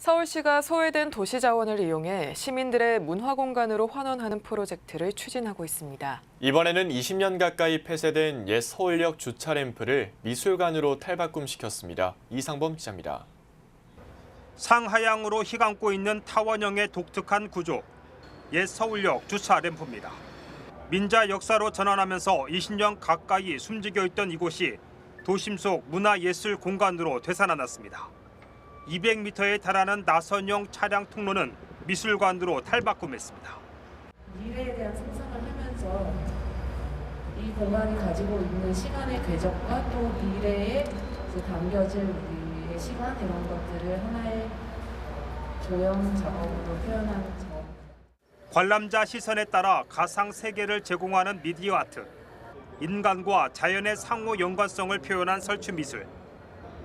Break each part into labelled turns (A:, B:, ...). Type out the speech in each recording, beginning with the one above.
A: 서울시가 소외된 도시 자원을 이용해 시민들의 문화 공간으로 환원하는 프로젝트를 추진하고 있습니다.
B: 이번에는 20년 가까이 폐쇄된 옛 서울역 주차 램프를 미술관으로 탈바꿈시켰습니다. 이상범 기자입니다.
C: 상하향으로 휘감고 있는 타원형의 독특한 구조. 옛 서울역 주차 램프입니다. 민자 역사로 전환하면서 20년 가까이 숨지겨 있던 이곳이 도심 속 문화예술 공간으로 되살아났습니다. 200m에 달하는 나선형 차량 통로는 미술관으로 탈바꿈했습니다.
D: 미래에 대한 상상을 하면서 이 공간이 가지고 있는 시간의 궤적과 또 미래에 담겨질 우리의 시간 이런 것들을 하나의 조형 작업으로 표현하는 작업.
C: 관람자 시선에 따라 가상 세계를 제공하는 미디어 아트, 인간과 자연의 상호 연관성을 표현한 설치 미술,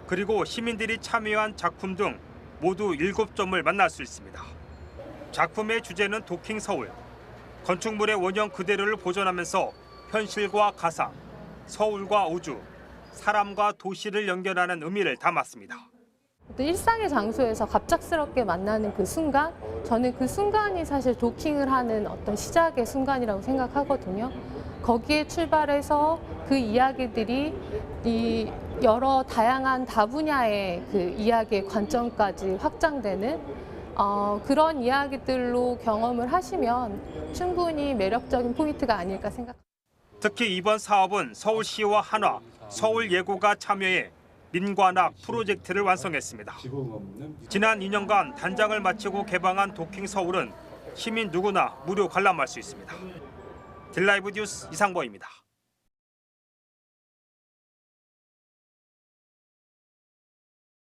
C: 그리고 시민들이 참여한 작품 등 모두 7점을 만날 수 있습니다. 작품의 주제는 도킹 서울. 건축물의 원형 그대로를 보존하면서 현실과 가상, 서울과 우주, 사람과 도시를 연결하는 의미를 담았습니다.
E: 또 일상의 장소에서 갑작스럽게 만나는 그 순간, 저는 그 순간이 사실 도킹을 하는 어떤 시작의 순간이라고 생각하거든요. 거기에 출발해서 그 이야기들이 이 여러 다양한 다분야의 그 이야기의 관점까지 확장되는 어, 그런 이야기들로 경험을 하시면 충분히 매력적인 포인트가 아닐까 생각합니다.
C: 특히 이번 사업은 서울시와 한화, 서울예고가 참여해 민관학 프로젝트를 완성했습니다. 지난 2년간 단장을 마치고 개방한 도킹 서울은 시민 누구나 무료 관람할 수 있습니다. 딜라이브 뉴스 이상보입니다.